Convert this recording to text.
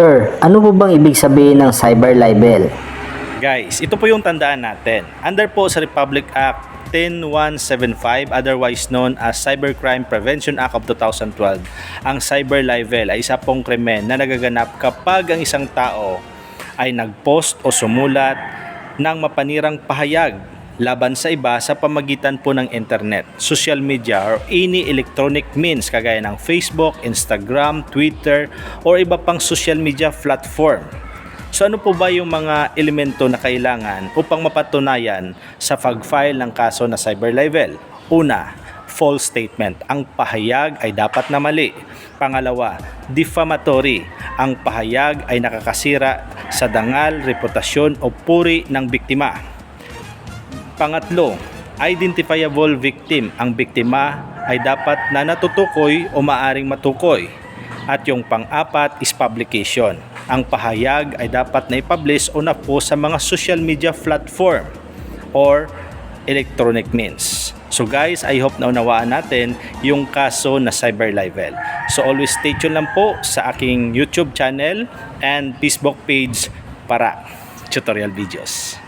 Sir, ano po bang ibig sabihin ng cyber libel? Guys, ito po yung tandaan natin. Under po sa Republic Act 10175, otherwise known as Cybercrime Prevention Act of 2012, ang cyber libel ay isa pong krimen na nagaganap kapag ang isang tao ay nagpost o sumulat ng mapanirang pahayag laban sa iba sa pamagitan po ng internet, social media or any electronic means kagaya ng Facebook, Instagram, Twitter or iba pang social media platform. So ano po ba yung mga elemento na kailangan upang mapatunayan sa pag-file ng kaso na cyber libel? Una, false statement. Ang pahayag ay dapat na mali. Pangalawa, defamatory. Ang pahayag ay nakakasira sa dangal, reputasyon o puri ng biktima. Pangatlo, identifiable victim. Ang biktima ay dapat na natutukoy o maaring matukoy. At yung pang-apat is publication. Ang pahayag ay dapat na i-publish o na-post sa mga social media platform or electronic means. So guys, I hope na unawaan natin yung kaso na cyber libel. So always stay tuned lang po sa aking YouTube channel and Facebook page para tutorial videos.